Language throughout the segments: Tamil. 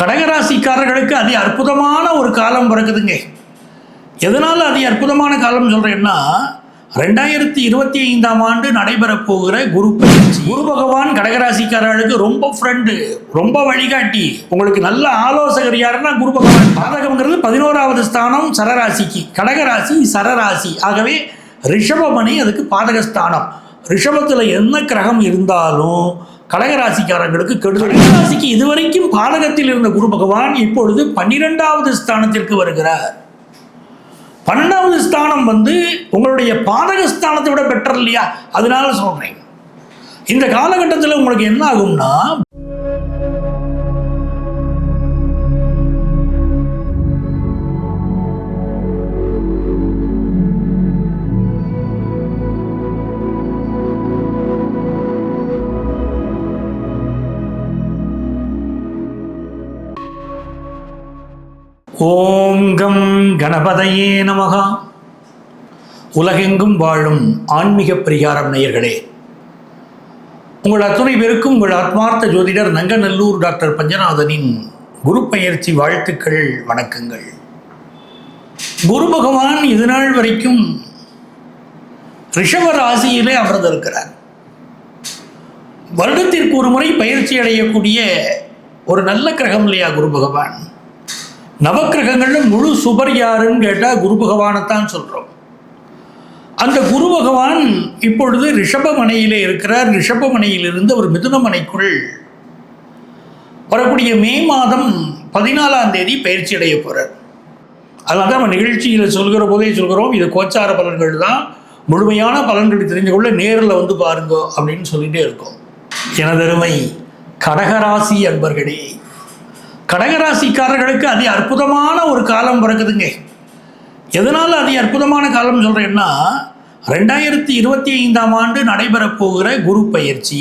கடகராசிக்காரர்களுக்கு அதி அற்புதமான ஒரு காலம் பிறக்குதுங்க. எதனால் அதி அற்புதமான காலம் சொல்கிறேன்னா ரெண்டாயிரத்தி இருபத்தி ஐந்தாம் ஆண்டு நடைபெறப் போகிற குரு பயிற்சி. குரு பகவான் கடகராசிக்காரர்களுக்கு ரொம்ப ஃப்ரெண்டு ரொம்ப வழிகாட்டி. உங்களுக்கு நல்ல ஆலோசகர் யாருன்னா குரு பகவான். பாதகம்ங்கிறது பதினோராவது ஸ்தானம் சரராசிக்கு. கடகராசி சரராசி. ஆகவே ரிஷபமணி அதுக்கு பாதகஸ்தானம். ரிஷபத்தில் என்ன கிரகம் இருந்தாலும் கடகராசிக்காரர்களுக்கு கெடுதல் கடகராசிக்கு இதுவரைக்கும் பாதகத்தில் இருந்த குரு பகவான் இப்பொழுது பன்னிரெண்டாவது ஸ்தானத்திற்கு வருகிறார். பன்னெண்டாவது ஸ்தானம் வந்து உங்களுடைய பாதக ஸ்தானத்தை விட பெட்டர் இல்லையா? அதனால சொல்றேன். இந்த காலகட்டத்தில் உங்களுக்கு என்ன ஆகும்னா ஓம் கம் கணபதையே நமகா. உலகெங்கும் வாழும் ஆன்மீக பரிகாரம் நேயர்களே உங்கள் அத்துணை பேருக்கும் உங்கள் ஆத்மார்த்த ஜோதிடர் நங்கநல்லூர் டாக்டர் பஞ்சநாதனின் குரு பயிற்சி வாழ்த்துக்கள் வணக்கங்கள். குரு பகவான் இது நாள் வரைக்கும் ரிஷப ராசியிலே அமர்ந்திருக்கிறார். வருடத்திற்கு ஒரு முறை பயிற்சி அடையக்கூடிய ஒரு நல்ல கிரகம் இல்லையா குரு பகவான்? நவக்கிரகங்கள்ல முழு சுபர் யாருன்னு கேட்டால் குரு பகவானைத்தான் சொல்கிறோம் அந்த குரு பகவான் இப்பொழுது ரிஷபமனையிலே இருக்கிறார். ரிஷபமனையிலிருந்து அவர் மிதுனமனைக்குள் வரக்கூடிய மே மாதம் பதினாலாம் தேதி பயிற்சி அடைய போகிறார் அதனால தான் நம்ம நிகழ்ச்சியில் சொல்கிற போதே சொல்கிறோம். இது கோச்சார பலன்கள் தான். முழுமையான பலன்களை தெரிஞ்சு கொள்ள நேரில் வந்து பாருங்க அப்படின்னு சொல்லிகிட்டே இருக்கோம். எனதருமை கடகராசி அன்பர்களே கடகராசிக்காரர்களுக்கு அதி அற்புதமான ஒரு காலம் பிறக்குதுங்க. எதனால் அதி அற்புதமான காலம் சொல்கிறேன்னா ரெண்டாயிரத்தி இருபத்தி ஐந்தாம் ஆண்டு நடைபெறப் போகிற குரு பயிற்சி.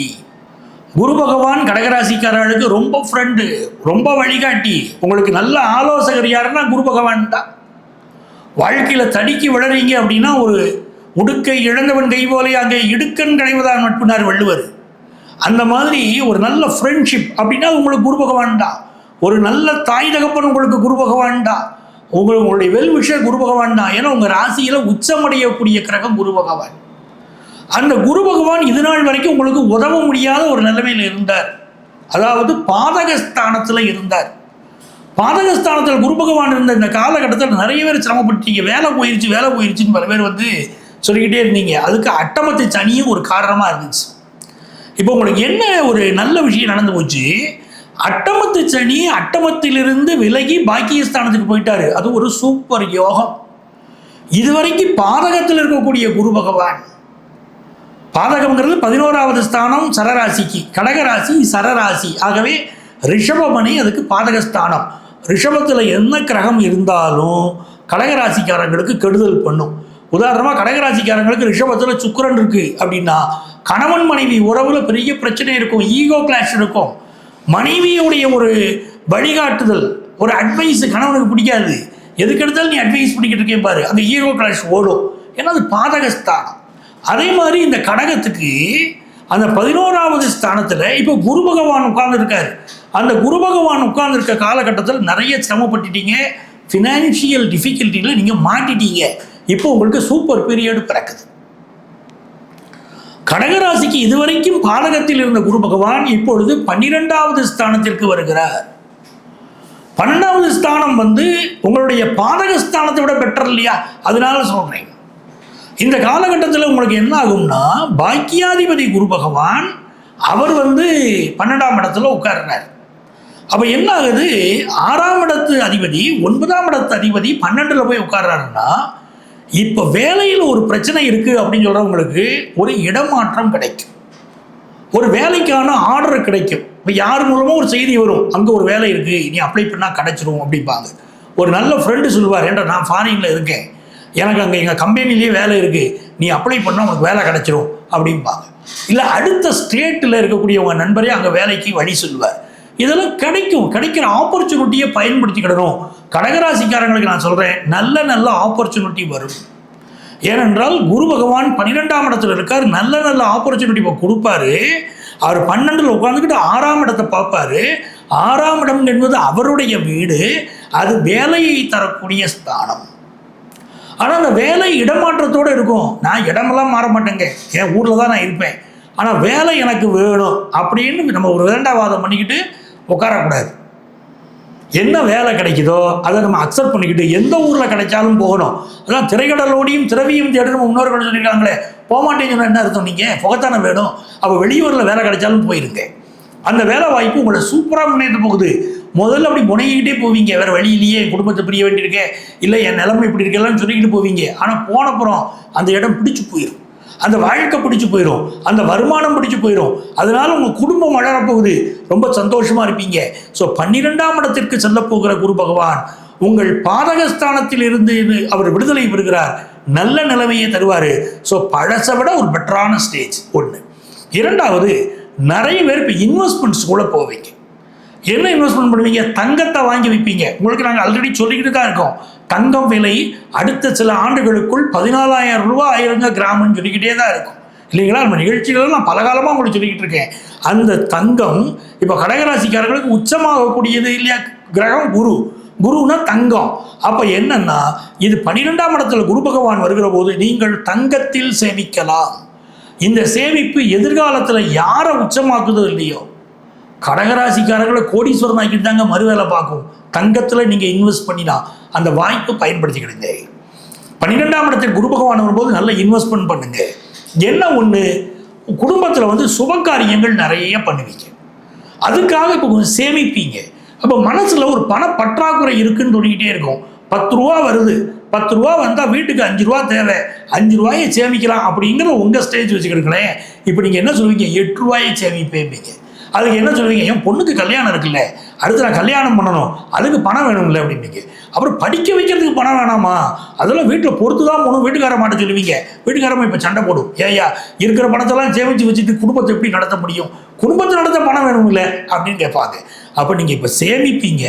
குரு பகவான் கடகராசிக்காரர்களுக்கு ரொம்ப ஃப்ரெண்டு ரொம்ப வழிகாட்டி. உங்களுக்கு நல்ல ஆலோசகர் யாருன்னா குரு பகவான் தான். வாழ்க்கையில் தடுக்கி விழறீங்க அப்படின்னா ஒரு உடுக்கை இழந்தவன் கை போலே அங்கே இடுக்கன் கிடைவதான் நட்புனார் வள்ளுவர். அந்த மாதிரி ஒரு நல்ல ஃப்ரெண்ட்ஷிப் அப்படின்னா உங்களுக்கு குரு பகவான் தான். ஒரு நல்ல தாய் தகப்பன் உங்களுக்கு குரு பகவான்டா உங்கள் உங்களுடைய வெல் குரு பகவான் தான் ஏன்னா உங்கள் ராசியில் உச்சமடையக்கூடிய கிரகம் குரு பகவான். அந்த குரு பகவான் இது நாள் வரைக்கும் உங்களுக்கு உதவ முடியாத ஒரு நிலைமையில் இருந்தார். அதாவது பாதகஸ்தானத்தில் இருந்தார். பாதகஸ்தானத்தில் குரு பகவான் இருந்த இந்த காலகட்டத்தில் நிறைய பேர் சிரமப்பட்டீங்க. வேலை போயிருச்சு வேலை போயிருச்சுன்னு பல பேர் வந்து சொல்லிக்கிட்டே இருந்தீங்க. அதுக்கு அட்டமத்து சனியும் ஒரு காரணமாக இருந்துச்சு. இப்போ உங்களுக்கு என்ன ஒரு நல்ல விஷயம் நடந்து போச்சு? அட்டமத்து சனி அட்டமத்திலிருந்து விலகி பாக்கியஸ்தானத்துக்கு போயிட்டாரு. அது ஒரு சூப்பர் யோகம். இதுவரைக்கும் பாதகத்தில் இருக்கக்கூடிய குரு பகவான். பாதகம்ங்கிறது பதினோராவது ஸ்தானம் சரராசிக்கு. கடகராசி சரராசி. ஆகவே ரிஷபமணி அதுக்கு பாதகஸ்தானம். ரிஷபத்தில் என்ன கிரகம் இருந்தாலும் கடகராசிக்காரங்களுக்கு கெடுதல் பண்ணும். உதாரணமாக கடகராசிக்காரங்களுக்கு ரிஷபத்தில் சுக்கிரன் இருக்குது அப்படின்னா கணவன் மனைவி உறவில் பெரிய பிரச்சனை இருக்கும் ஈகோ கிளாஷ் இருக்கும். மனைவியுடைய ஒரு வழிகாட்டுதல் ஒரு அட்வைஸ் கணவனுக்கு பிடிக்காது. எதுக்கு எடுத்தாலும் நீ அட்வைஸ் பண்ணிக்கிட்டு இருக்கே பாரு. அந்த ஈகோ கிளாஷ் ஓடும். ஏன்னா அது பாதகஸ்தானம். அதே மாதிரி இந்த கடகத்துக்கு அந்த பதினோராவது ஸ்தானத்தில் இப்போ குரு பகவான் உட்கார்ந்துருக்காரு. அந்த குரு பகவான் உட்கார்ந்துருக்க காலகட்டத்தில் நிறைய சிரமப்பட்டுட்டீங்க. ஃபினான்ஷியல் டிஃபிகல்ட்டியில் நீங்கள் மாட்டிட்டீங்க. இப்போ உங்களுக்கு சூப்பர் பீரியடு பிறக்குது. கடகராசிக்கு இதுவரைக்கும் பாதகத்தில் இருந்த குரு பகவான் இப்பொழுது பன்னிரெண்டாவது ஸ்தானத்திற்கு வருகிறார். பன்னெண்டாவது ஸ்தானம் வந்து உங்களுடைய பாதக ஸ்தானத்தை விட பெட்டர் இல்லையா? அதனால சொல்றேன். இந்த காலகட்டத்தில் உங்களுக்கு என்ன ஆகும்னா பாக்கியாதிபதி குரு பகவான் அவர் வந்து பன்னெண்டாம் இடத்துல உட்கார்றார். அப்போ என்ன ஆகுது? ஆறாம் இடத்து அதிபதி ஒன்பதாம் இடத்து அதிபதி பன்னெண்டில் போய் உட்கார்றாருன்னா இப்போ வேலையில் ஒரு பிரச்சனை இருக்குது அப்படின்னு சொல்கிறவங்களுக்கு ஒரு இடமாற்றம் கிடைக்கும். ஒரு வேலைக்கான ஆர்டர் கிடைக்கும். இப்போ யார் மூலமாக ஒரு செய்தி வரும்? அங்கே ஒரு வேலை இருக்குது நீ அப்ளை பண்ணால் கிடைச்சிரும் அப்படிம்பாங்க. ஒரு நல்ல ஃப்ரெண்டு சொல்லுவார் ஏன்டா நான் ஃபாரினில் இருக்கேன். எனக்கு அங்கே எங்கள் கம்பெனிலேயே வேலை இருக்குது நீ அப்ளை பண்ணால் உனக்கு வேலை கிடைச்சிரும். அப்படிம்பாங்க. இல்லை அடுத்த ஸ்டேட்டில் இருக்கக்கூடிய உங்கள் நண்பரே அங்கே வேலைக்கு வழி சொல்லுவார். இதெல்லாம் கிடைக்கும். கிடைக்கிற ஆப்பர்ச்சுனிட்டியை பயன்படுத்திக்கிடணும். கடகராசிக்காரங்களுக்கு நான் சொல்கிறேன் நல்ல நல்ல ஆப்பர்ச்சுனிட்டி வரும். ஏனென்றால் குரு பகவான் பன்னிரெண்டாம் இடத்துல இருக்கார் நல்ல நல்ல ஆப்பர்ச்சுனிட்டி இப்போ கொடுப்பாரு. அவர் பன்னெண்டில் உட்காந்துக்கிட்டு ஆறாம் இடத்தை பார்ப்பாரு. ஆறாம் இடம் என்பது அவருடைய வீடு அது வேலையை தரக்கூடிய ஸ்தானம். ஆனால் அந்த வேலை இடமாற்றத்தோடு இருக்கும். நான் இடமெல்லாம் மாற மாட்டேங்க. என் ஊரில் தான் நான் இருப்பேன். ஆனால் வேலை எனக்கு வேணும் அப்படின்னு நம்ம ஒரு வேண்டாவாதம் பண்ணிக்கிட்டு உட்காரக்கூடாது. என்ன வேலை கிடைக்குதோ அதை நம்ம அக்செப்ட் பண்ணிக்கிட்டு எந்த ஊரில் கிடைச்சாலும் போகணும். அதான் திரைக்கடலோடையும் திரவியும் தேடணும் முன்னோர்கள் சொல்லியிருக்காங்களே. போக மாட்டேங்கன்னு என்ன அர்த்தம் நீங்கள் புகத்தானே வேணும். அப்போ வெளியூரில் வேலை கிடைச்சாலும் போயிருங்க. அந்த வேலை வாய்ப்பு உங்களை சூப்பராக முன்னேற்ற போகுது. முதல்ல அப்படி முனையிக்கிட்டே போவீங்க. வேறு வழியிலேயே என் குடும்பத்தை பிரிய வேண்டியிருக்கேன். இல்லை என் நிலைமை இப்படி இருக்கெல்லாம் சொல்லிக்கிட்டு போவீங்க. ஆனால் போனப்புறம் அந்த இடம் பிடிச்சி போயிடும் அந்த வாழ்க்கை பிடிச்சி போயிடும் அந்த வருமானம் பிடிச்சி போயிடும் அதனால் உங்கள் குடும்பம் வளரப்போகுது. ரொம்ப சந்தோஷமாக இருப்பீங்க. ஸோ பன்னிரெண்டாம் இடத்திற்கு செல்லப்போகிற குரு பகவான் உங்கள் பாதகஸ்தானத்தில் இருந்து அவர் விடுதலை பெறுகிறார். நல்ல நிலைமையை தருவார். ஸோ பழசை விட ஒரு பெட்டரான ஸ்டேஜ் ஒன்று இரண்டாவது நிறைய பேர் இப்போ இன்வெஸ்ட்மெண்ட்ஸ் கூட போவீங்க. என்ன இன்வெஸ்ட்மெண்ட் பண்ணுவீங்க? தங்கத்தை வாங்கி வைப்பீங்க. உங்களுக்கு நாங்கள் ஆல்ரெடி சொல்லிக்கிட்டு தான் இருக்கோம். தங்கம் விலை அடுத்த சில ஆண்டுகளுக்குள் பதினாலாயிரம் ரூபா ஆயிருங்க கிராமம்னு சொல்லிக்கிட்டே தான் இருக்கும். இல்லைங்களா? நம்ம நிகழ்ச்சிகள் நான் பல காலமாக உங்களுக்கு சொல்லிக்கிட்டு இருக்கேன். அந்த தங்கம் இப்போ கடகராசிக்காரர்களுக்கு உச்சமாகக்கூடியது இல்லையா? கிரகம் குரு. குருனா தங்கம். அப்போ என்னன்னா இது பன்னிரெண்டாம் இடத்துல குரு பகவான் வருகிற போது நீங்கள் தங்கத்தில் சேமிக்கலாம். இந்த சேமிப்பு எதிர்காலத்தில் யாரை உச்சமாக்குதோ இல்லையோ கடகராசிக்காரர்களை கோடீஸ்வரன் ஆக்கிட்டு தாங்க மறுவேலை பார்க்கும். தங்கத்தில் நீங்கள் இன்வெஸ்ட் பண்ணினா அந்த வாய்ப்பை பயன்படுத்திக்கிடுங்க. பன்னிரெண்டாம் இடத்தில் குரு பகவான் வரும்போது நல்ல இன்வெஸ்ட்மெண்ட் பண்ணுங்க. என்ன ஒன்று குடும்பத்தில் வந்து சுப காரியங்கள் நிறைய பண்ணுவீங்க. அதுக்காக இப்போ கொஞ்சம் சேமிப்பீங்க. அப்போ மனசில் ஒரு பண பற்றாக்குறை இருக்குன்னு சொல்லிக்கிட்டே இருக்கும். பத்து ரூபா வருது. பத்து ரூபா வந்தால் வீட்டுக்கு அஞ்சு ரூபா தேவை. அஞ்சு ரூபாயை சேமிக்கலாம் அப்படிங்கிற உங்கள் ஸ்டேஜ் வச்சுக்கிடுங்களேன். இப்போ நீங்கள் என்ன சொல்லுவீங்க? எட்டு ரூபாயை சேமிப்பேம்பீங்க அதுக்கு என்ன சொல்லுவீங்க? என் பொண்ணுக்கு கல்யாணம் இருக்குல்ல அடுத்து நான் கல்யாணம் பண்ணணும் அதுக்கு பணம் வேணும்ல அப்படின்னீங்க. அப்புறம் படிக்க வைக்கிறதுக்கு பணம் வேணாமா? அதெல்லாம் வீட்டில் பொறுத்து தான் போகணும் வீட்டுக்கார மாட்ட சொல்லுவீங்க. வீட்டுக்காரமா இப்போ சண்டை போடும். ஏய்யா இருக்கிற பணத்தெல்லாம் சேமித்து வச்சுட்டு குடும்பத்தை எப்படி நடத்த முடியும்? குடும்பத்தை நடத்த பணம் வேணும்ல அப்படின்னு கேட்பாங்க. அப்போ நீங்கள் இப்போ சேமிப்பீங்க.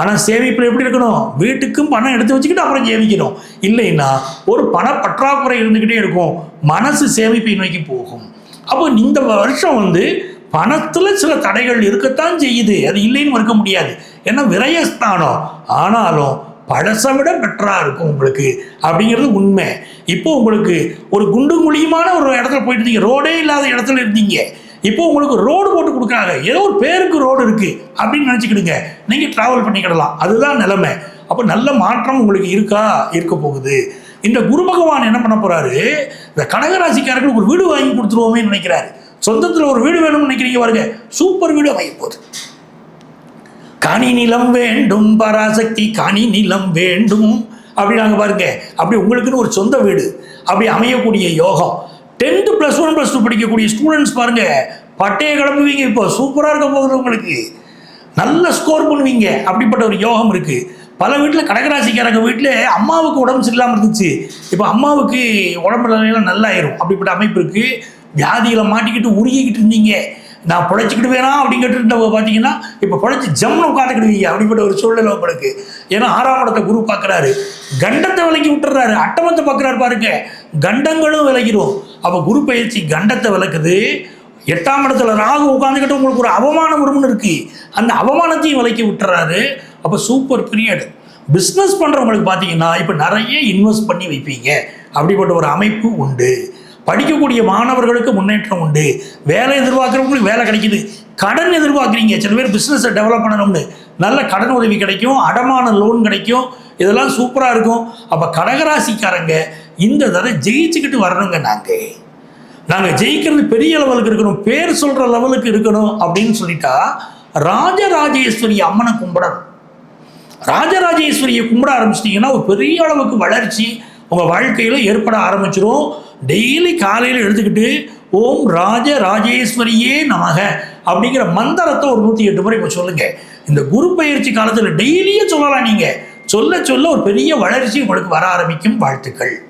ஆனால் சேமிப்பில் எப்படி இருக்கணும்? வீட்டுக்கும் பணம் எடுத்து வச்சுக்கிட்டு அப்புறம் சேமிக்கணும். இல்லைன்னா ஒரு பண பற்றாக்குறை இருந்துக்கிட்டே இருக்கும். மனசு சேமிப்பை நோக்கி போகும். அப்போ இந்த வருஷம் வந்து பணத்தில் சில தடைகள் இருக்கத்தான் செய்யுது. அது இல்லைன்னு மறுக்க முடியாது. ஏன்னா விரயஸ்தானம். ஆனாலும் பழசை விட பெட்டராக இருக்கும் உங்களுக்கு. அப்படிங்கிறது உண்மை. இப்போ உங்களுக்கு ஒரு குண்டு குழியுமான ஒரு இடத்துல போயிட்டு இருந்தீங்க ரோடே இல்லாத இடத்துல இருந்தீங்க. இப்போ உங்களுக்கு ரோடு போட்டு கொடுக்குறாங்க. ஏதோ ஒரு பேருக்கு ரோடு இருக்குது அப்படின்னு நினச்சிக்கிடுங்க. நீங்கள் ட்ராவல் பண்ணிக்கிடலாம். அதுதான் நிலைமை. அப்போ நல்ல மாற்றம் உங்களுக்கு இருக்கா? இருக்க போகுது. இந்த குரு பகவான் என்ன பண்ண போகிறாரு இந்த கடகராசிக்காரர்களுக்கு ஒரு வீடு வாங்கி கொடுத்துருவோமே நினைக்கிறாரு. சொந்தத்தில் ஒரு வீடு வேணும்னு நினைக்கிறீங்க பாருங்க. சூப்பர் வீடு அமைய போகுது. காணி நிலம் வேண்டும் பராசக்தி காணி நிலம் வேண்டும் அப்படின்னாங்க பாருங்க. அப்படி உங்களுக்குன்னு ஒரு சொந்த வீடு அப்படி அமையக்கூடிய யோகம். Tenth plus one plus two படிக்கக்கூடிய ஸ்டூடெண்ட்ஸ் பாருங்க பட்டையை கிளம்புவீங்க இப்போ. சூப்பராக இருக்க போகுது உங்களுக்கு. நல்ல ஸ்கோர் பண்ணுவீங்க. அப்படிப்பட்ட ஒரு யோகம் இருக்கு. பல வீட்டில் கடகராசிக்காரங்க வீட்டில் அம்மாவுக்கு உடம்பு சரியில்லாமல் இருந்துச்சு. இப்போ அம்மாவுக்கு உடம்பு நிலையெல்லாம் நல்லாயிரும். அப்படிப்பட்ட அமைப்பு இருக்குது வியாதியில் மாட்டிக்கிட்டு உருகிக்கிட்டு இருந்தீங்க. நான் பிழைச்சிக்கிட்டு வேணாம் அப்படிங்கிட்டு இருந்தவங்க பார்த்தீங்கன்னா இப்போ பிழைச்சி ஜம்னு உட்காந்துக்கிடுவீங்க அப்படிப்பட்ட ஒரு சூழ்நிலை உங்களுக்கு. ஏன்னா ஆறாம் இடத்தை குரு பார்க்குறாரு. கண்டத்தை விலக்கி விட்டுறாரு. அட்டமத்தை பார்க்குறாரு பாருங்க. கண்டங்களும் விலகிடும் அப்போ குரு பயிற்சி கண்டத்தை விளக்குது. எட்டாம் இடத்துல ராகு உட்காந்துக்கிட்டு உங்களுக்கு ஒரு அவமானம் வரும்னு இருக்கு. அந்த அவமானத்தையும் விலக்கி விட்டுறாரு. அப்போ சூப்பர் பீரியட் பிஸ்னஸ் பண்ணுறவங்களுக்கு பார்த்தீங்கன்னா இப்போ நிறைய இன்வெஸ்ட் பண்ணி வைப்பீங்க. அப்படிப்பட்ட ஒரு அமைப்பு உண்டு. படிக்கக்கூடிய மாணவர்களுக்கு முன்னேற்றம் உண்டு. வேலை எதிர்பார்க்குறவங்களுக்கு வேலை கிடைக்குது. கடன் எதிர்பார்க்குறீங்க. சில பேர் பிஸ்னஸை டெவலப் பண்ணணும்னு. நல்ல கடன் உதவி கிடைக்கும். அடமான லோன் கிடைக்கும். இதெல்லாம் சூப்பராக இருக்கும். அப்போ கடகராசிக்காரங்க இந்த தடவை ஜெயிச்சுக்கிட்டு வரணுங்க நாங்கள் நாங்கள் ஜெயிக்கிறது பெரிய லெவலுக்கு இருக்கணும். பேர் சொல்கிற லெவலுக்கு இருக்கணும் அப்படின்னு சொல்லிட்டா ராஜராஜேஸ்வரி அம்மனை கும்பிடணும். ராஜராஜேஸ்வரியை கும்பிட ஆரம்பிச்சிட்டிங்கன்னா ஒரு பெரிய அளவுக்கு வளர்ச்சி உங்கள் வாழ்க்கையில் ஏற்பட ஆரம்பிச்சிடும் டெய்லி காலையில் எழுதுக்கிட்டு ஓம் ராஜ ராஜேஸ்வரியே நமக அப்படிங்கிற மந்திரத்தை ஒரு நூற்றி எட்டு முறை இப்போ சொல்லுங்கள் இந்த குரு பயிற்சி காலத்தில் டெய்லியே சொல்லலாம் நீங்கள் சொல்ல சொல்ல ஒரு பெரிய வளர்ச்சி உங்களுக்கு வர ஆரம்பிக்கும் வாழ்த்துக்கள்.